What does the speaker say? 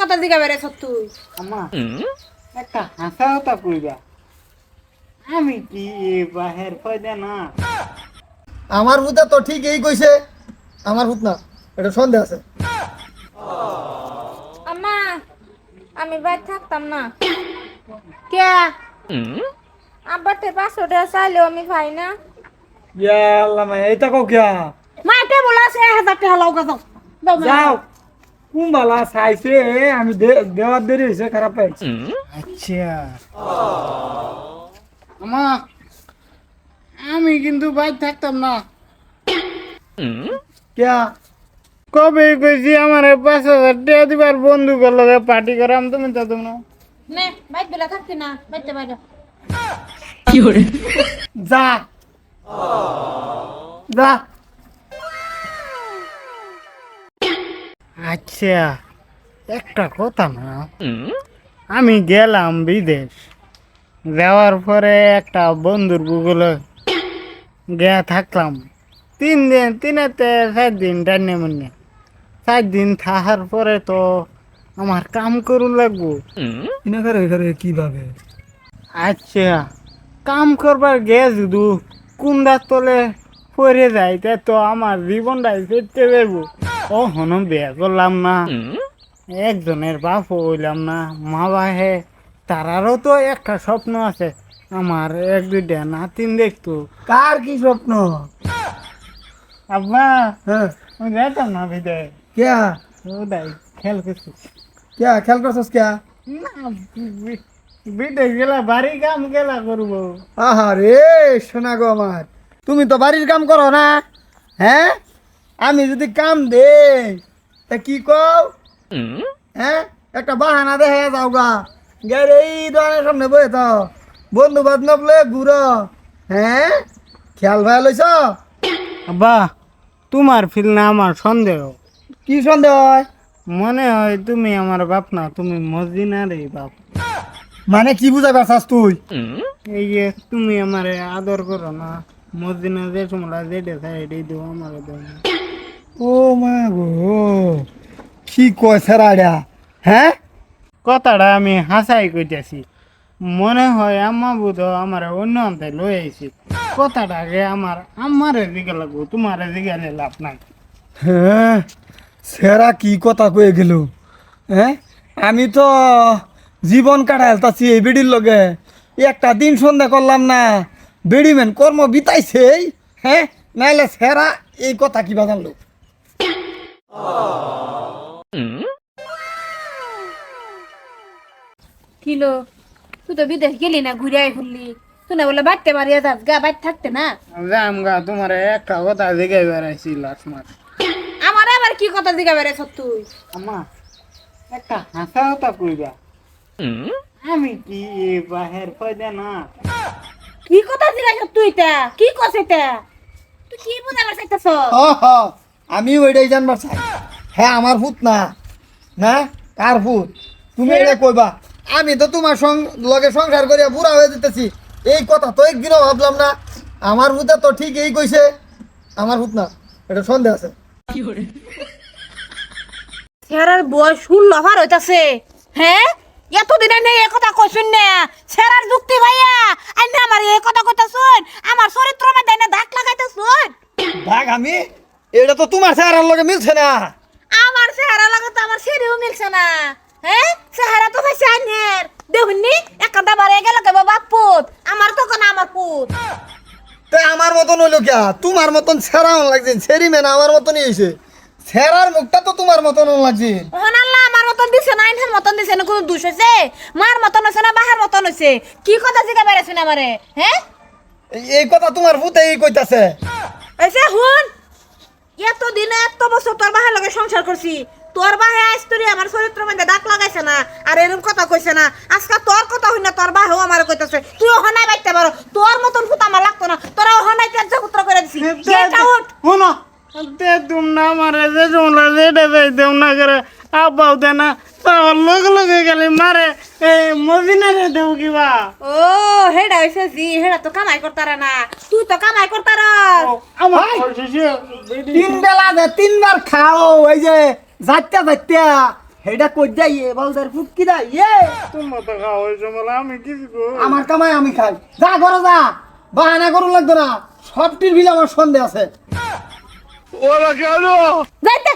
কথা জিগা বেড়ে তুই। আমা একটা হাসা হতা কইবা। আমি কি এ বাহের ফয়দা না? আমার ভূতে তো ঠিক এই কইছে আমার ভূত না এটা সন্দেহ আছে। আম্মা আমি বাইরে থাকতাম না। কে? আব্বাতে পাঁচশো টাকা চাইলেও আমি পাই না। ইয়া আল্লাহ মা এইটা কও কিয়া? মাঠে বলে আছে এক হাজার টাকা লাও গাছ যাও। কুম্বালা চাইছে আমি দে- দেওয়ার দেরি হয়েছে খারাপ পাইছি। আচ্ছা। আমা আমি কিন্তু বাইর থাকতাম না। কিয়া? কবে কইছি আমার পাঁচ হাজার টাকা দিবার বন্ধুকের লগে পার্টি করাম তুমি তো তোমরা নে? বাইরে বেলা থাকতি না বাইতে বাইরে যা। যা। আচ্ছা একটা কথা না। আমি গেলাম বিদেশ। যাওয়ার পরে একটা বন্ধুর গুগলে গিয়া থাকলাম। তিন দিন তিনেতে চার দিন টাইনে মনে চার দিন থাকার পরে তো আমার কাম করুন লাগবো। ইনা করে করে কীভাবে? আচ্ছা কাম করবার গে যদি কুন্দার তলে পড়ে যাইতে তো আমার জীবনটাই ফিরতে পারব ও হন বিয়ে করলাম না। একজনের বাপ হইলাম না। মা বাহে তারারও তো একটা স্বপ্ন আছে। আমার এক দুইটা নাতিন দেখতো। কার কি স্বপ্ন? আব্বা হ্যাঁ। আমি যেতাম না বিদে। কিয়া? ওটাই খেল কিছু কিয়া খেয়াল করছস কিয়া? না বিদে গেলা বাড়ি কাম গেলা করব। আহা রে শোনা গো আমার। তুমি তো বাড়ির কাম করো না হ্যাঁ? আমি যদি কাম দে তা কি কও? হ্যাঁ? একটা বাহানা দেখে যাও গা। গাড়ি এই দোকানের সামনে বয়ে তো বন্ধু বান্ধব লয়ে ঘুরো। হ্যাঁ? খেয়াল ভাই লইছ? আব্বা তোমার ফিল না আমার সন্দেহ। কি সন্দেহ হয়? মনে হয় তুমি আমার বাপ না তুমি মসজিনার এই বাপ। মানে কি বুঝাই পারছাস তুই? এই যে তুমি আমারে আদর করো না মসজিনা যে তোমরা যেটা চাই এটাই দেবো আমার দেবো। ও মা গো কি কয় হ্যাঁ? কথাটা আমি হাসাই কইতেছি। মনে হয় আম্মা বুধ আমার অন্য আনতে লই আইছি। কথাটাকে আমার আমারে দিকে লাগবো তোমারে দিকে লাভ নাই। হ্যাঁ সেরা কি কথা কয়ে গেল হ্যাঁ? আমি তো জীবন কাটাই তাছি এই বেডির লগে। একটা দিন সন্ধ্যা করলাম না বেডিম্যান কর্ম বিতাইছে হ্যাঁ? নাইলে সেরা এই কথা কি জানলো। কিলো তুই তো বিদেশ গেলি না ঘুরে আই ফুললি তুই না বলে বাড়তে পারিয়া যাস গা বাইর থাকতে না? যাম গা তোমার একটা কথা দিকে বেড়াইছি লাস্ট মাস আমার আবার কি কথা জিগা বেড়ে তুই? আম্মা একটা হাসা কথা কইবা। আমি কি এ বাহের ফয়দা না? কি কথা জিগাইছ তুই তা? কি এটা? তুই কি বুঝাবার চাইতেছ হ হ আমি ওইটাই জানবার চাই। হ্যাঁ আমার ভূত না? না? কার ভূত? তুমি এটা কইবা। আমি তো তোমার লগে সংসার করিয়া বুড়া হয়ে যেতেছি। এই কথা তো একদিনও ভাবলাম না। আমার ভূতে তো ঠিক এই কইছে। আমার ভূত না এটা সন্দেহ আছে। সেরার বয়স ষোলো ভার হইতাছে। হ্যাঁ এতদিন নেই এ কথা কইছুন না। সেরার যুক্তি ভাইয়া না আমার এই কথা কইতাছুন। আমার চরিত্র মধ্যে না দাগ লাগাইতাছুন। আমি? এটা তো তোমার লগে মিলছে না। আমার লাগে তো আমার সেরেও মিলছে না। হ্যাঁ চেহারা তো হয়েছে আইনের দেখুননি একাদা বারে গেল কেবো বাপ পুত। আমার তো কোন আমার পুত। তাই আমার মতন হইল কিয়া? তোমার মতন ছেঁড়া লাগছে ছেড়ি মেনা আমার মতনই হয়েছে ছেঁড়ার মুখটা তো তোমার মতন লাগছে ওহন আল্লাহ আমার মতন দিছে না আইনের মতন দিছে না? কোনো দোষ হয়েছে মার মতন হয়েছে না বাহার মতন হয়েছে কি কথা জিগা বেড়েছে না আমারে হ্যাঁ এই- কথা তোমার ভূতে এই কইতাছে এসে হুন এত দিনে এত বছর তোর বাহের লগে সংসার করছি তোর বাহে আজ তোর আমার চরিত্র মধ্যে দাগ লাগাইছে না আর এরকম কথা কইছে না। আজকে তোর কথা হই না তোর বাহেও আমার কইতাছে। তুই ওহনাই বাইতে পারো তোর মতন ফুট আমার লাগতো না। তোরা ওহনাই ত্যায্য পুত্র করে দিছি। উঠ শোনো। দে তুম না মারে যে তোমরা যেটা যাই দেও না করে। আব্বাও দে না তার লগে লগে গেলে মারে। এই মদিনারে দেও কিবা ও হেডা হইছে জি হেডা তো কামাই করতারা না। তুই তো কামাই করতারা আমার ভাই। তিন বেলা যে তিনবার খাও এই যে যাইতে যাইতে হেডা কই যাই? এ বলদের ফুটকি দা ইয়ে তোমার তো খাওয়া হয়েছে বলে আমি কি আমার কামাই আমি খাই। যা ঘরে যা। বাহানা করুন লাগতো না। সবটির বিল আমার সন্দেহ আছে। ওরা কেন? যাইতে